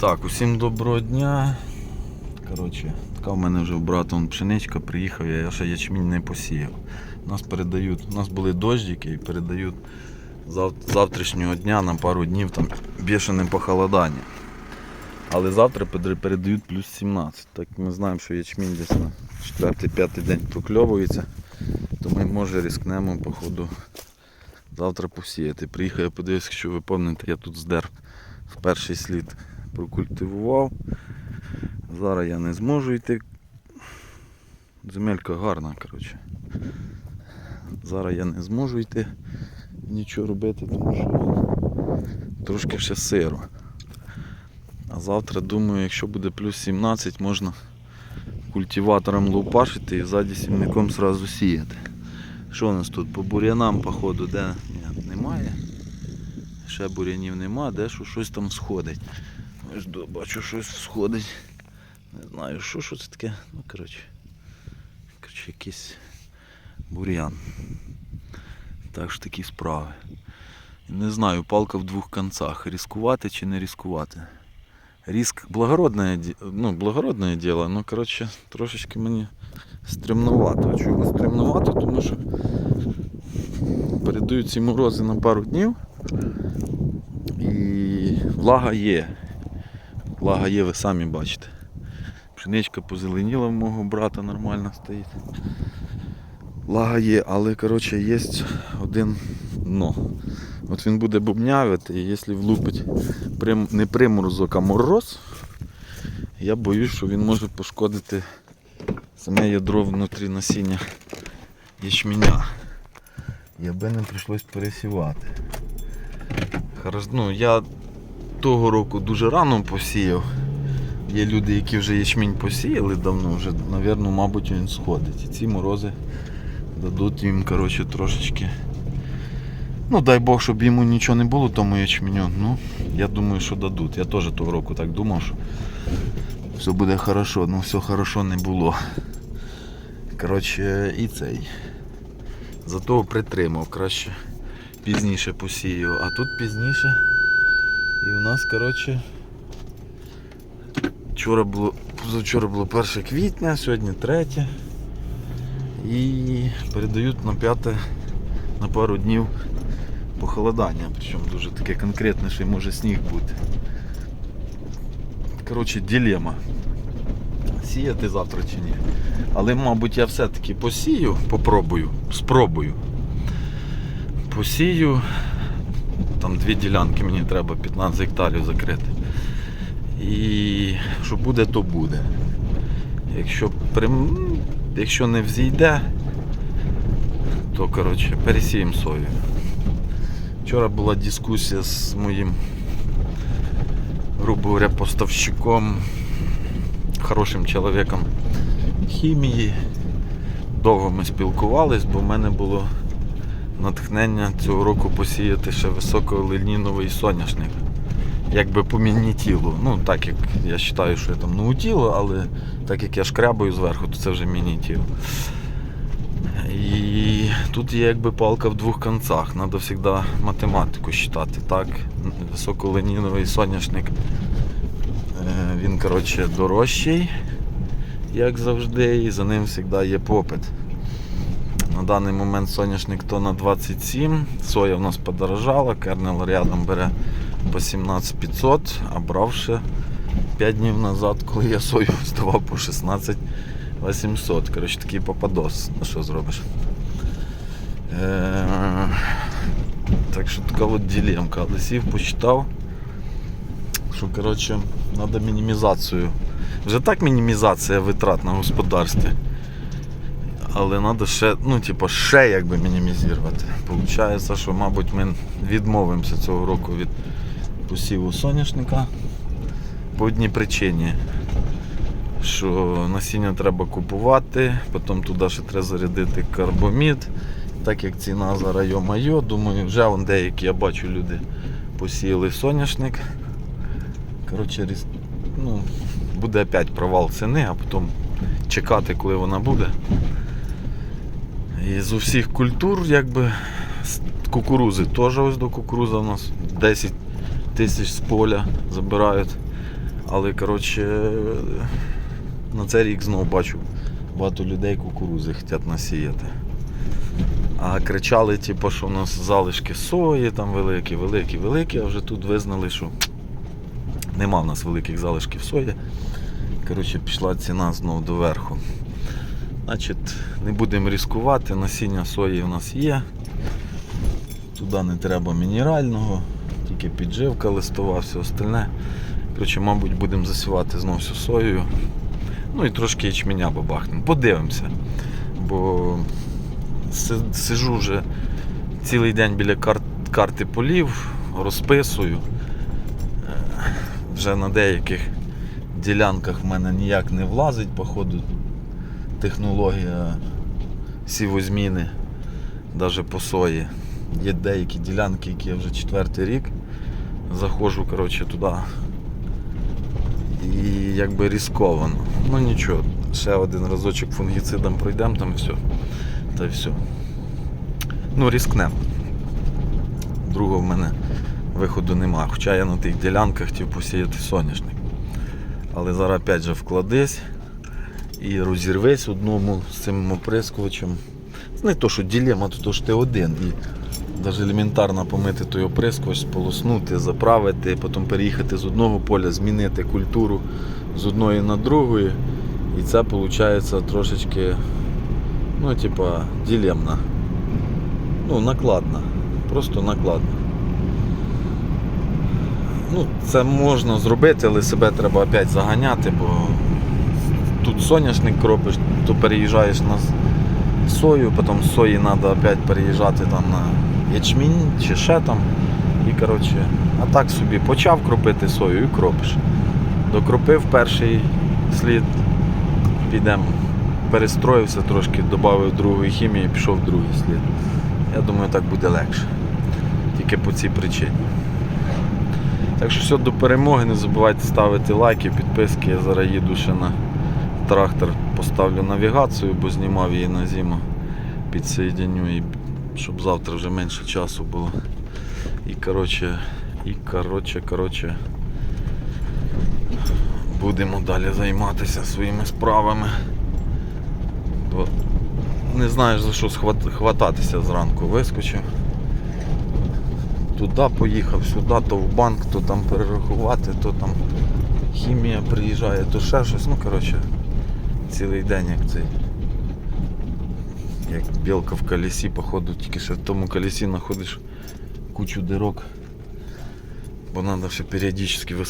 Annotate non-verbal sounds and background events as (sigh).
Так, усім доброго дня. Коротше, така в мене вже в брата пшеничка приїхав, я ще ячмінь не посіяв. Нас передають, у нас були дождики і передають зав, завтрашнього дня на пару днів там бішене похолодання. Але завтра передають плюс 17. Так ми знаємо, що ячмінь десь на 4-5 день прокльовується. То ми може рискнемо походу завтра посіяти. Приїхав, я подивився, якщо ви пам'ятаєте, я тут здер в перший слід прокультивував. Зараз я не зможу йти. Земелька гарна, коротше. Зараз я не зможу йти нічого робити, тому що трошки ще сиро. А завтра думаю, якщо буде плюс 17, можна культиватором лупашити і ззаді сімником зразу сіяти. Що у нас тут? По бур'янам, походу, де Ні, немає. Ще бур'янів нема, де що щось там сходить. До- бачу, щось сходить. Не знаю, що, що це таке. Ну, коротше. Коротше, якийсь бур'ян. Так що такі справи. Не знаю, палка в двох концах. Ризикувати чи не ризикувати. Риск благородне, ну, благородне діло, ну коротше, трошечки мені стремновато. Чого стремновато? Тому що передають ці морози на пару днів. І влага є. Влага є, ви самі бачите. Пшеничка позеленіла в мого брата нормально стоїть. Влага є, але коротше є один дно. От він буде бубнявити, і якщо влупить прим, не приморозок, а мороз, я боюсь, що він може пошкодити саме ядро внутрі насіння ячменя. І аби не прийшлось пересівати. Хорош, ну, я того року дуже рано посіяв. Є люди, які вже ячмінь посіяли давно, вже, напевно, мабуть, він сходить. І ці морози дадуть їм коротше, трошечки. Ну, дай Бог, щоб йому нічого не було, тому ячменю. Ну, я думаю, що дадуть. Я теж того року так думав, що все буде хорошо, ну все хорошо не було. Коротше, і цей. Зато притримав краще пізніше посію, а тут пізніше. І у нас, коротше, вчора було, позавчора було 1 квітня, сьогодні 3. І передають на 5 на пару днів похолодання. Причому дуже таке конкретне, що може сніг бути. Коротше, дилема. Сіяти завтра чи ні. Але, мабуть, я все-таки посію, попробую, спробую. Посію. Там дві ділянки мені треба 15 гектарів закрити. І що буде, то буде. Якщо, прим... Якщо не взійде, то коротше, пересіємо сою. Вчора була дискусія з моїм, грубо говоря, поставщиком, хорошим чоловіком хімії. Довго ми спілкувались, бо в мене було натхнення цього року посіяти ще високоленіновий соняшник. Якби по міні тілу. Ну, так як я вважаю, що я там наутіло, але так як я шкрябаю зверху, то це вже міні тіло. І тут є якби палка в двох концах. Треба завжди математику считати. Так, високоленіновий соняшник. е, Він, коротше, дорожчий, як завжди, і за ним завжди є попит. На даний момент соняшник то на 27, соя в нас подорожала, кернел рядом бере по 17500, а брав ще 5 днів назад, коли я сою (laughs) здавав по 16 800. Коротше, такий попадос. Ну що зробиш? Е, Так що така от дилемка. Але сів, почитав, що коротше, треба мінімізацію. Вже так мінімізація витрат на господарстві. Але треба ще, ну, типу, ще якби мінімізувати. Получається, що, мабуть, ми відмовимося цього року від посіву соняшника по одній причині. Що насіння треба купувати, потім туди ще треба зарядити карбомід. Так як ціна зараз йо-майо, думаю, вже вон деякі я бачу люди посіяли соняшник. Коротше, ну, буде опять провал ціни, а потім чекати, коли вона буде. І з усіх культур, якби кукурузи теж ось до кукуруза у нас 10 тисяч з поля забирають. Але коротше, на цей рік знову бачу, багато людей кукурузи хочуть насіяти. А кричали, типу, що у нас залишки сої там великі, великі, великі, а вже тут визнали, що нема в нас великих залишків сої. Коротше, пішла ціна знову доверху. Значить, не будемо ризикувати, насіння сої у нас є. Туди не треба мінерального, тільки підживка листова, все остальне. Коротше, мабуть, будемо засівати знову всю соєю. Ну і трошки ячменя бабахнемо. Подивимося. Бо сижу вже цілий день біля кар- карти полів, розписую. Е, Вже на деяких ділянках в мене ніяк не влазить, походу, технологія сівозміни, навіть по сої. Є деякі ділянки, які я вже четвертий рік заходжу коротше, туди. І якби ризиковано. Ну нічого, ще один разочок фунгіцидом пройдемо там і все. Та й все. Ну, рискнемо. Другого в мене виходу нема. Хоча я на тих ділянках хотів посіяти соняшник. Але зараз опять же вкладись і розірвись одному з цим оприскувачем. Це не то, що ділема, то, що ти один. І навіть елементарно помити той оприскувач, сполоснути, заправити, потім переїхати з одного поля, змінити культуру з одної на другої. І це виходить трошечки, ну, типа, ділемна. Ну, накладна. Просто накладна. Ну, це можна зробити, але себе треба опять заганяти, бо тут соняшник кропиш, то переїжджаєш на сою, потім з сої треба опять переїжджати там на ячмінь чи ще там. І коротше, а так собі почав кропити сою і кропиш. Докропив перший слід, підемо. Перестроївся трошки, додав другої хімії і пішов в другий слід. Я думаю, так буде легше. Тільки по цій причині. Так що все до перемоги, не забувайте ставити лайки, підписки. Я зараз їду ще на трактор, поставлю навігацію, бо знімав її на зиму. Підсоєдиню, і щоб завтра вже менше часу було. І коротше, і коротше, коротше. Будемо далі займатися своїми справами. Бо не знаєш за що хвататися зранку. Вискочив. Туди поїхав, сюди, то в банк, то там перерахувати, то там хімія приїжджає, то ще щось. Ну, коротше, цілий день як цей. Як білка в колесі, походу, тільки ще в тому колесі знаходиш кучу дирок. Бо треба ще періодично